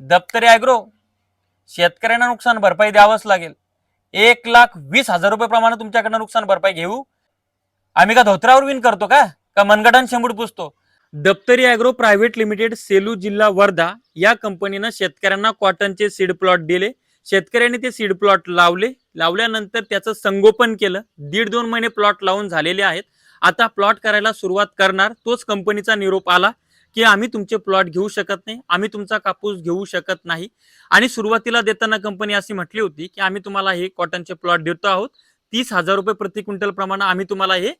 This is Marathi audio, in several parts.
दप्तरी ॲग्रो शेतकऱ्यांना नुकसान भरपाई द्यावंच लागेल. एक लाख वीस हजार रुपये प्रमाणे तुमच्याकडनं नुकसान भरपाई घेऊ. आम्ही का धोत्रावर विन करतो का? का मनगटान शेंबूड पुसतो? Daptari agro private limited Selu जिल्हा वर्धा या कंपनीनं शेतकऱ्यांना कॉटनचे सीड प्लॉट दिले. शेतकऱ्यांनी ते सीड प्लॉट लावले. लावल्यानंतर त्याचं संगोपन केलं. दीड दोन महिने प्लॉट लावून झालेले आहेत. आता प्लॉट करायला सुरुवात करणार. तोच कंपनीचा निरोप आला. की आम्ही तुमचे प्लॉट घेऊ शकत नाही आम्ही तुमचा कापूस घेऊ शकत नाही. आणि सुरुवातीला देताना कंपनी अशी म्हटली होती की आम्ही तुम्हाला हे कॉटनचे प्लॉट देतो आहोत. तीस हजार रुपये प्रति क्विंटल प्रमाणे आम्ही तुम्हाला हे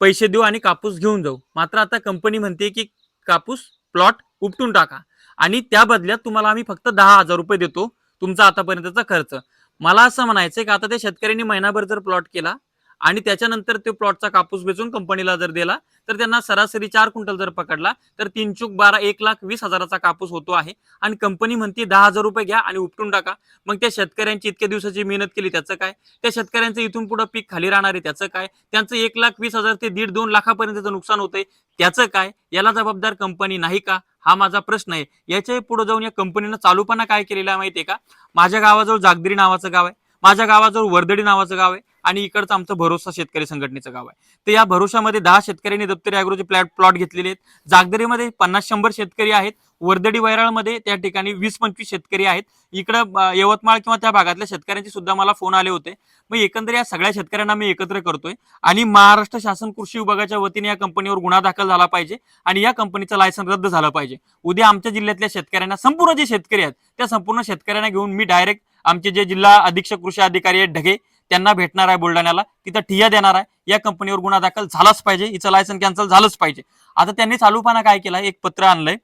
पैसे देऊ आणि कापूस घेऊन जाऊ. मात्र आता कंपनी म्हणते की कापूस प्लॉट उपटून टाका. आणि त्या बदल्यात तुम्हाला आम्ही फक्त दहा हजार रुपये देतो तुमचा आतापर्यंतचा खर्च. मला असं म्हणायचंय की आता त्या शेतकऱ्यांनी महिनाभर जर प्लॉट केला आणि त्याच्यानंतर ते प्लॉटचा कापूस वेचून कंपनीला जर दिला तर त्यांना सरासरी चार क्विंटल जर पकडला तर तीन चूक बारा एक लाख वीस हजाराचा कापूस होतो आहे. आणि कंपनी म्हणते दहा हजार रुपये घ्या आणि उपटून टाका. मग त्या शेतकऱ्यांची इतक्या दिवसाची मेहनत केली त्याचं काय? त्या शेतकऱ्यांचं इथून पुढे पीक खाली राहणार आहे त्याचं काय? त्यांचं एक लाख वीस हजार ते दीड दोन लाखापर्यंतचं नुकसान होतंय त्याचं काय? याला जबाबदार कंपनी नाही का? हा माझा प्रश्न आहे. याच्यापुढे जाऊन या कंपनीनं चालूपणा काय केलेला आहे माहितीये का? माझ्या गावाजवळ जागदिरी नावाचं गाव आहे. माझ्या गावाजवळ वर्दडी नावाचं गाव आहे आणि इकडचं आमचं भरोसा शेतकरी संघटनेचं गाव आहे. तर या भरोशामध्ये दहा शेतकऱ्यांनी दप्तरी अॅग्रोचे प्लॅट प्लॉट घेतलेले आहेत. जागदरीमध्ये पन्नास शंभर शेतकरी आहेत. वर्दडी वैराळमध्ये त्या ठिकाणी वीस पंचवीस शेतकरी आहेत. इकडं यवतमाळ किंवा त्या भागातल्या शेतकऱ्यांचे सुद्धा मला फोन आले होते. मग एकंदर या सगळ्या शेतकऱ्यांना मी एकत्र करतोय. आणि महाराष्ट्र शासन कृषी विभागाच्या वतीने या कंपनीवर गुन्हा दाखल झाला पाहिजे आणि या कंपनीचं लायसन रद्द झालं पाहिजे. उद्या आमच्या जिल्ह्यातल्या शेतकऱ्यांना संपूर्ण जे शेतकरी आहेत त्या संपूर्ण शेतकऱ्यांना घेऊन मी डायरेक्ट आमचे जे जिल्हा अधीक्षक कृषी अधिकारी आहेत ढगे त्यांना भेटणार आहे बुलढाण्याला. तिथं ठिया देणार आहे. या कंपनीवर गुन्हा दाखल झालाच पाहिजे. हिचं लायसन कॅन्सल झालंच पाहिजे. आता त्यांनी चालूपणा काय केला? एक पत्र आणलंय.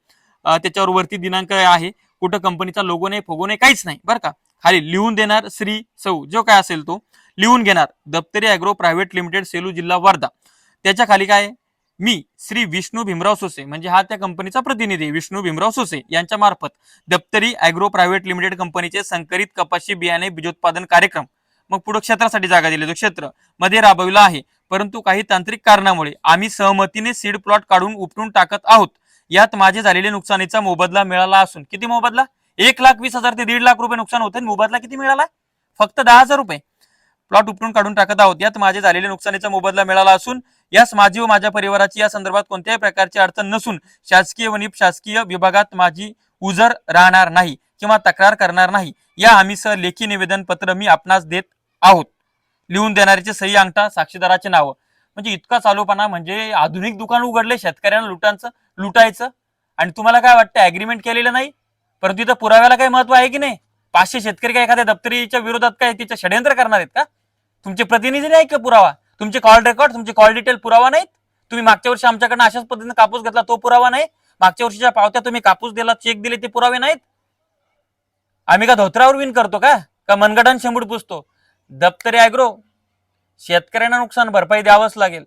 त्याच्यावर वरती दिनांक आहे. कुठं कंपनीचा लोगो नाही फोगो नाही काहीच नाही. बरं का? खाली लिहून देणार श्री सौ. जो काय असेल तो. लिहून घेणार. Daptari agro private limited Selu जिल्हा वर्धा. त्याच्याखाली काय आहे? मी श्री विष्णू भीमराव सोसे म्हणजे हा त्या कंपनीचा प्रतिनिधी विष्णू भीमराव सोसे यांच्या मार्फत दप्तरी अॅग्रो प्रायव्हेट लिमिटेड कंपनीचे संकरित कपाशी बियाणे बीजोत्पादन कार्यक्रम मग पुढे क्षेत्रासाठी जागा दिली. जो क्षेत्रमध्ये राबविला आहे. परंतु काही तांत्रिक कारणामुळे आम्ही सहमतीने सीड प्लॉट काढून उपटून टाकत आहोत. यात माझे झालेले नुकसानीचा मोबदला मिळाला असून किती मोबदला? एक लाख वीस हजार ते दीड लाख रुपये नुकसान होते. आणि मोबदला किती मिळाला? फक्त दहा हजार रुपये. प्लॉट उपटून काढून टाकत आहोत. यात माझे झालेले नुकसानीचा मोबदला मिळाला असून यास माझी व माझ्या परिवाराची या संदर्भात कोणत्याही प्रकारची अडचण नसून शासकीय व शासकीय विभागात माझी उजर राहणार नाही किंवा तक्रार करणार नाही. या हमीसह लेखी निवेदन पत्र मी आपणास देत आहोत. लिहून देणाऱ्याचे सही अंगठा साक्षीदाराचे नाव. म्हणजे इतका चालूपणा म्हणजे आधुनिक दुकान उघडले शेतकऱ्यांना लुटांचं लुटायचं. आणि तुम्हाला काय वाटतं अग्रीमेंट केलेलं नाही? परंतु इथं पुराव्याला काही महत्त्व आहे की नाही? पाचशे शेतकरी काय एखाद्या दप्तरीच्या विरोधात काय तिचं षडयंत्र करणार आहेत का? तुमचे प्रतिनिधी नाही का पुरावा? तुमचे कॉल रेकॉर्ड तुमचे कॉल डिटेल पुरावा नाहीत. तुम्ही मागच्या वर्षी आमच्याकडनं अशाच पद्धतीने कापूस घेतला तो पुरावा नाही. मागच्या वर्षीच्या पावत्या तुम्ही कापूस दिला चेक दिले ते पुरावे नाहीत. आम्ही का धोत्रावर विन करतो का? का मनगटान शेंबूड पुसतो? दप्तरी अॅग्रो शेतकऱ्यांना नुकसान भरपाई द्यावंच लागेल.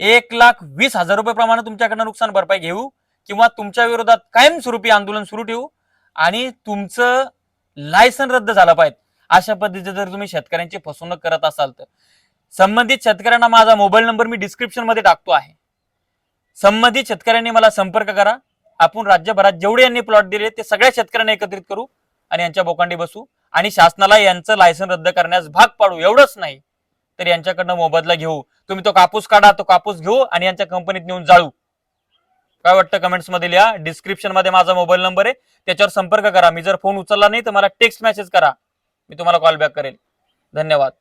एक लाख वीस हजार रुपये प्रमाणे तुमच्याकडनं नुकसान भरपाई घेऊ किंवा तुमच्या विरोधात कायमस्वरूपी आंदोलन सुरू ठेवू आणि तुमचं लायसन रद्द झालं पाहिजे. अशा पद्धतीचं जर तुम्ही शेतकऱ्यांची फसवणूक करत असाल तर. संबंधित शेतकऱ्यांना माझा मोबाईल नंबर मी डिस्क्रिप्शनमध्ये टाकतो आहे. संबंधित शेतकऱ्यांनी मला संपर्क करा. आपण राज्यभरात जेवढे यांनी प्लॉट दिले ते सगळ्या शेतकऱ्यांना एकत्रित करू आणि यांच्या बोकांडी बसू आणि शासनाला यांचं लायसन रद्द करण्यास भाग पाडू. एवढंच नाही तर यांच्याकडनं मोबदला घेऊ. तुम्ही तो कापूस काढा तो कापूस घेऊ आणि यांच्या कंपनीत नेऊन जाळू. काय वाटतं कमेंट्समध्ये लिहा. डिस्क्रिप्शनमध्ये माझा मोबाईल नंबर आहे. त्याच्यावर संपर्क करा. मी जर फोन उचलला नाही तर मला टेक्स्ट मेसेज करा. मी तुम्हाला कॉल बॅक करेल. धन्यवाद.